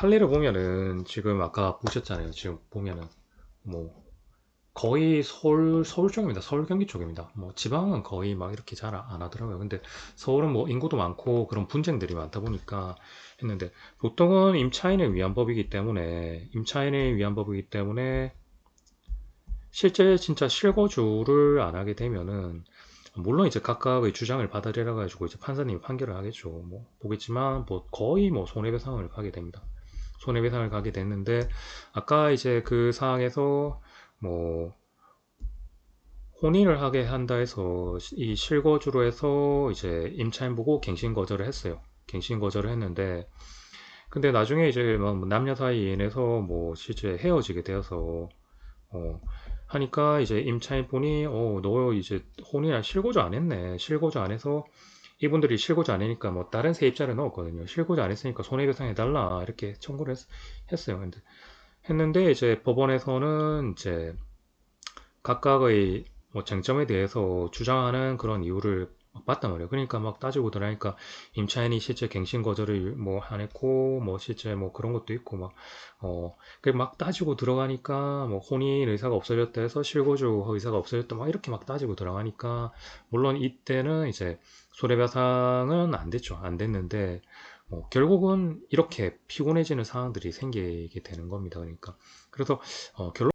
판례를 보면은 지금 아까 보셨잖아요. 지금 보면은 뭐 거의 서울 서울 쪽입니다. 서울 경기 쪽입니다. 뭐 지방은 거의 막 이렇게 잘 안 하더라고요. 근데 서울은 뭐 인구도 많고 그런 분쟁들이 많다 보니까 했는데 보통은 임차인을 위한 법이기 때문에 임차인을 위한 법이기 때문에 실제 진짜 실거주를 안 하게 되면은 물론 이제 각각의 주장을 받아들여 가지고 이제 판사님이 판결을 하겠죠. 뭐 보겠지만 뭐 거의 뭐 손해배상을 가게 됩니다. 손해배상을 가게 됐는데 아까 이제 그 사항에서 뭐 혼인을 하게 한다 해서 이 실거주로 해서 이제 임차인 보고 갱신 거절을 했어요. 갱신 거절을 했는데 근데 나중에 이제 막 남녀 사이에 인해서 뭐 실제 헤어지게 되어서 어 하니까 이제 임차인 분이 어 너 이제 혼인을 실거주 안 했네. 실거주 안 해서 이분들이 안 하니까 뭐 다른 세입자를 넣었거든요. 실거주 안 했으니까 손해배상 해달라 이렇게 청구를 했, 어요 근데 했는데 이제 법원에서는 이제 각각의 뭐 쟁점에 대해서 주장하는 그런 이유를 막 봤단 말이에요. 그러니까 막 따지고 들어가니까 임차인이 실제 갱신 거절을 뭐 안 했고 뭐 실제 뭐 그런 것도 있고 막 어, 그 막 따지고 들어가니까 뭐 혼인 의사가 없어졌다 해서 실거주 의사가 없어졌다 막 이렇게 막 따지고 들어가니까 물론 이때는 이제 손해배상은 안 됐죠. 안 됐는데 뭐 결국은 이렇게 피곤해지는 상황들이 생기게 되는 겁니다. 그러니까 그래서 어, 결론